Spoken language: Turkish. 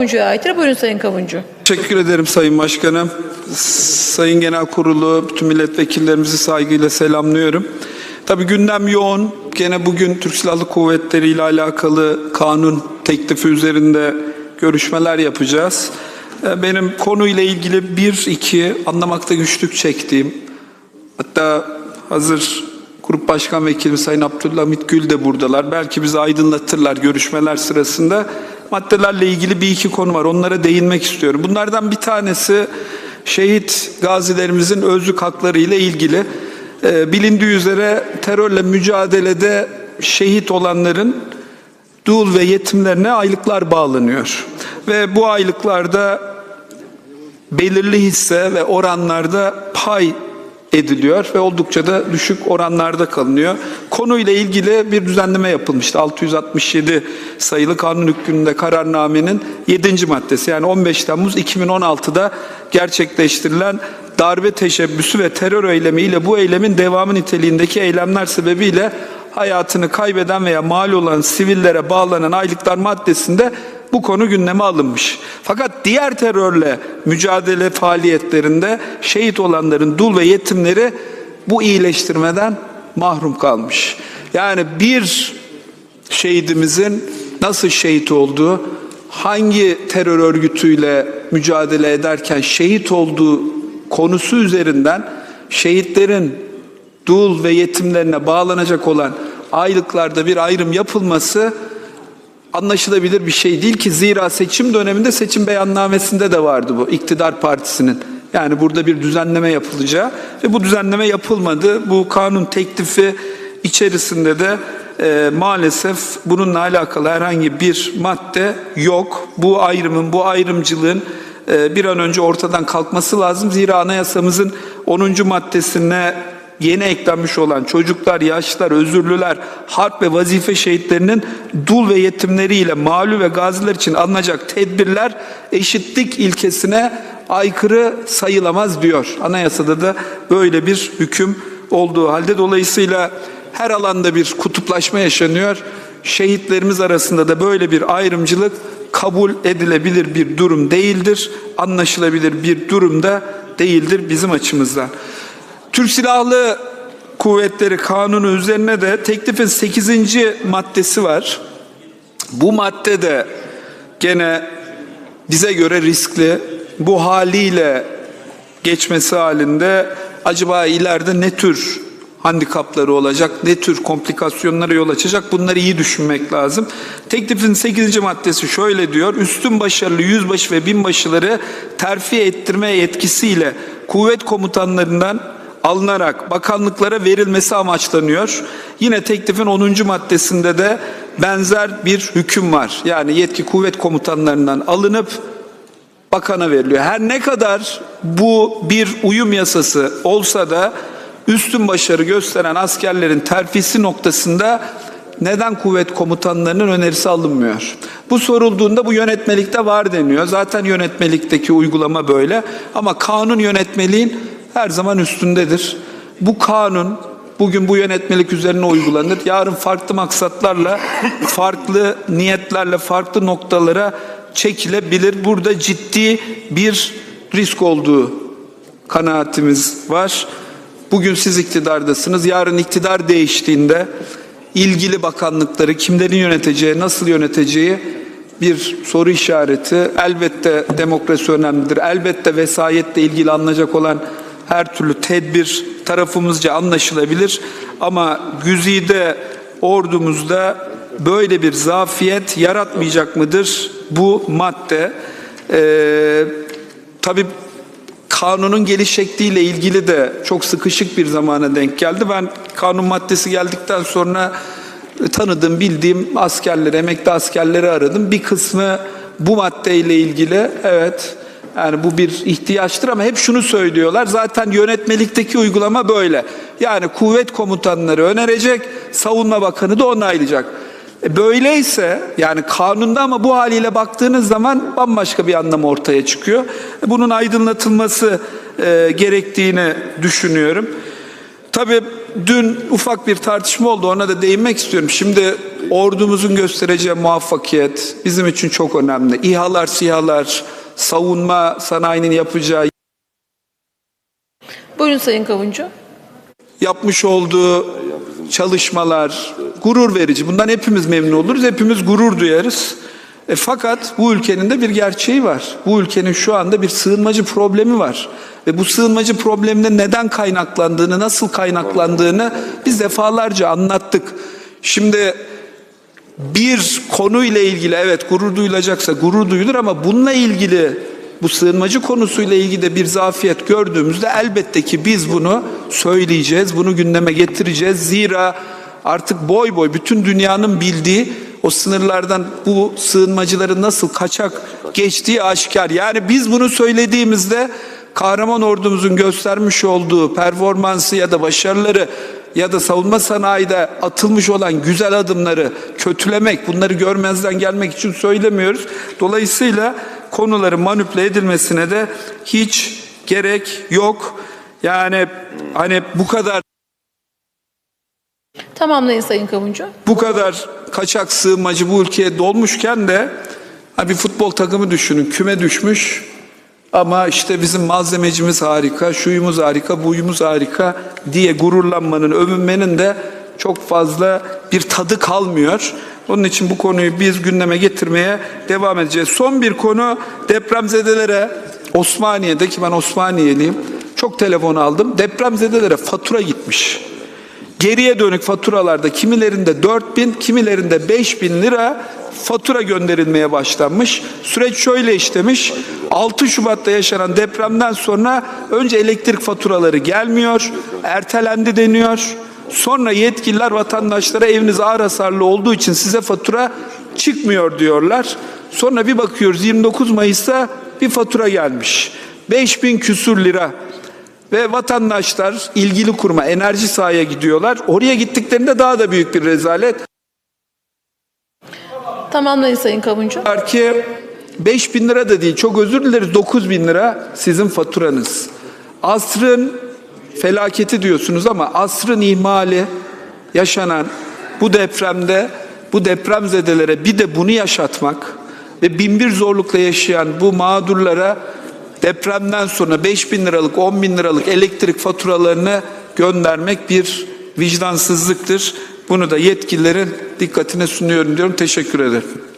Kavuncu'ya aittir. Buyurun Sayın Kavuncu. Teşekkür ederim Sayın Başkanım. Sayın Genel Kurulu, bütün milletvekillerimizi saygıyla selamlıyorum. Tabii gündem yoğun. Gene bugün Türk Silahlı Kuvvetleri ile alakalı kanun teklifi üzerinde görüşmeler yapacağız. Ee, Benim konuyla ilgili bir, iki anlamakta güçlük çektiğim, hatta hazır Grup Başkan Vekili Sayın Abdülhamit Gül de buradalar. Belki bizi aydınlatırlar görüşmeler sırasında. Maddelerle ilgili bir iki konu var. Onlara değinmek istiyorum. Bunlardan bir tanesi şehit gazilerimizin özlük hakları ile ilgili. Ee, bilindiği üzere terörle mücadelede şehit olanların dul ve yetimlerine aylıklar bağlanıyor. Ve bu aylıklarda belirli hisse ve oranlarda pay ediliyor ve oldukça da düşük oranlarda kalınıyor. Konuyla ilgili bir düzenleme yapılmıştı. 667 sayılı kanun hükmünde kararnamenin 7. maddesi yani 15 Temmuz 2016'da gerçekleştirilen darbe teşebbüsü ve terör eylemi ile bu eylemin devamı niteliğindeki eylemler sebebiyle hayatını kaybeden veya mal olan sivillere bağlanan aylıklar maddesinde bu konu gündeme alınmış. Fakat diğer terörle mücadele faaliyetlerinde şehit olanların dul ve yetimleri bu iyileştirmeden mahrum kalmış. Yani bir şehidimizin nasıl şehit olduğu, hangi terör örgütüyle mücadele ederken şehit olduğu konusu üzerinden şehitlerin dul ve yetimlerine bağlanacak olan aylıklarda bir ayrım yapılması anlaşılabilir bir şey değil ki zira seçim döneminde seçim beyannamesinde de vardı bu iktidar partisinin. Yani burada bir düzenleme yapılacağı ve bu düzenleme yapılmadı. Bu kanun teklifi içerisinde de e, maalesef bununla alakalı herhangi bir madde yok. Bu ayrımın, bu ayrımcılığın e, bir an önce ortadan kalkması lazım. Zira anayasamızın 10. maddesine yeni eklenmiş olan çocuklar, yaşlılar, özürlüler, harp ve vazife şehitlerinin dul ve yetimleriyle malü ve gaziler için alınacak tedbirler eşitlik ilkesine aykırı sayılamaz diyor. Anayasada da böyle bir hüküm olduğu halde dolayısıyla her alanda bir kutuplaşma yaşanıyor. Şehitlerimiz arasında da böyle bir ayrımcılık kabul edilebilir bir durum değildir. Anlaşılabilir bir durum da değildir bizim açımızdan. Türk Silahlı Kuvvetleri Kanunu üzerine de teklifin 8. maddesi var. Bu madde de gene bize göre riskli. Bu haliyle geçmesi halinde acaba ileride ne tür handikapları olacak, ne tür komplikasyonlara yol açacak bunları iyi düşünmek lazım. Teklifin 8. maddesi şöyle diyor. Üstün başarılı yüzbaşı ve binbaşıları terfi ettirme yetkisiyle kuvvet komutanlarından alınarak bakanlıklara verilmesi amaçlanıyor. Yine teklifin 10. maddesinde de benzer bir hüküm var. Yani yetki kuvvet komutanlarından alınıp bakana veriliyor. Her ne kadar bu bir uyum yasası olsa da üstün başarı gösteren askerlerin terfisi noktasında neden kuvvet komutanlarının önerisi alınmıyor? Bu sorulduğunda bu yönetmelikte var deniyor. Zaten yönetmelikteki uygulama böyle. Ama kanun yönetmeliğin her zaman üstündedir. Bu kanun bugün bu yönetmelik üzerine uygulanır. Yarın farklı maksatlarla, farklı niyetlerle, farklı noktalara çekilebilir. Burada ciddi bir risk olduğu kanaatimiz var. Bugün siz iktidardasınız. Yarın iktidar değiştiğinde ilgili bakanlıkları kimlerin yöneteceği, nasıl yöneteceği bir soru işareti. Elbette demokrasi önemlidir. Elbette vesayetle ilgili alınacak olan her türlü tedbir tarafımızca anlaşılabilir. Ama güzide ordumuzda böyle bir zafiyet yaratmayacak mıdır bu madde? Ee, tabii kanunun geliş şekliyle ilgili de çok sıkışık bir zamana denk geldi. Ben kanun maddesi geldikten sonra tanıdığım, bildiğim askerleri, emekli askerleri aradım. Bir kısmı bu maddeyle ilgili evet yani bu bir ihtiyaçtır ama hep şunu söylüyorlar. Zaten yönetmelikteki uygulama böyle. Yani kuvvet komutanları önerecek, savunma bakanı da onaylayacak. E böyleyse yani kanunda ama bu haliyle baktığınız zaman bambaşka bir anlam ortaya çıkıyor. E Bunun aydınlatılması e, gerektiğini düşünüyorum. Tabii dün ufak bir tartışma oldu ona da değinmek istiyorum. Şimdi ordumuzun göstereceği muvaffakiyet bizim için çok önemli. İHA'lar, SİHA'lar, savunma sanayinin yapacağı Buyurun Sayın Kavuncu. yapmış olduğu çalışmalar gurur verici. Bundan hepimiz memnun oluruz, hepimiz gurur duyarız. E, fakat bu ülkenin de bir gerçeği var. Bu ülkenin şu anda bir sığınmacı problemi var. Ve bu sığınmacı probleminin neden kaynaklandığını, nasıl kaynaklandığını biz defalarca anlattık. Şimdi bir konuyla ilgili evet gurur duyulacaksa gurur duyulur ama bununla ilgili bu sığınmacı konusuyla ilgili de bir zafiyet gördüğümüzde elbette ki biz bunu söyleyeceğiz, bunu gündeme getireceğiz. Zira artık boy boy bütün dünyanın bildiği o sınırlardan bu sığınmacıların nasıl kaçak geçtiği aşikar. Yani biz bunu söylediğimizde kahraman ordumuzun göstermiş olduğu performansı ya da başarıları ya da savunma sanayide atılmış olan güzel adımları kötülemek, bunları görmezden gelmek için söylemiyoruz. Dolayısıyla konuların manipüle edilmesine de hiç gerek yok. Yani hani bu kadar Tamamlayın Sayın Kavuncu. bu kadar kaçak sığınmacı bu ülkeye dolmuşken de bir futbol takımı düşünün küme düşmüş ama işte bizim malzemecimiz harika, şuyumuz harika, buyumuz harika diye gururlanmanın, övünmenin de çok fazla bir tadı kalmıyor. Onun için bu konuyu biz gündeme getirmeye devam edeceğiz. Son bir konu depremzedelere Osmaniye'de ki ben Osmaniyeliyim çok telefon aldım. Depremzedelere fatura gitmiş. Geriye dönük faturalarda kimilerinde 4 bin, kimilerinde 5 bin lira fatura gönderilmeye başlanmış. Süreç şöyle işlemiş. 6 Şubat'ta yaşanan depremden sonra önce elektrik faturaları gelmiyor, ertelendi deniyor. Sonra yetkililer vatandaşlara eviniz ağır hasarlı olduğu için size fatura çıkmıyor diyorlar. Sonra bir bakıyoruz 29 Mayıs'ta bir fatura gelmiş. 5000 küsür lira. Ve vatandaşlar ilgili kuruma enerji sahaya gidiyorlar. Oraya gittiklerinde daha da büyük bir rezalet. Tamamlayın Sayın Kavuncu. Ki 5 bin lira da değil çok özür dileriz 9 bin lira sizin faturanız. Asrın felaketi diyorsunuz ama asrın ihmali yaşanan bu depremde bu depremzedelere bir de bunu yaşatmak ve binbir zorlukla yaşayan bu mağdurlara depremden sonra 5 bin liralık 10 bin liralık elektrik faturalarını göndermek bir vicdansızlıktır. Bunu da yetkililerin dikkatine sunuyorum diyorum. Teşekkür ederim.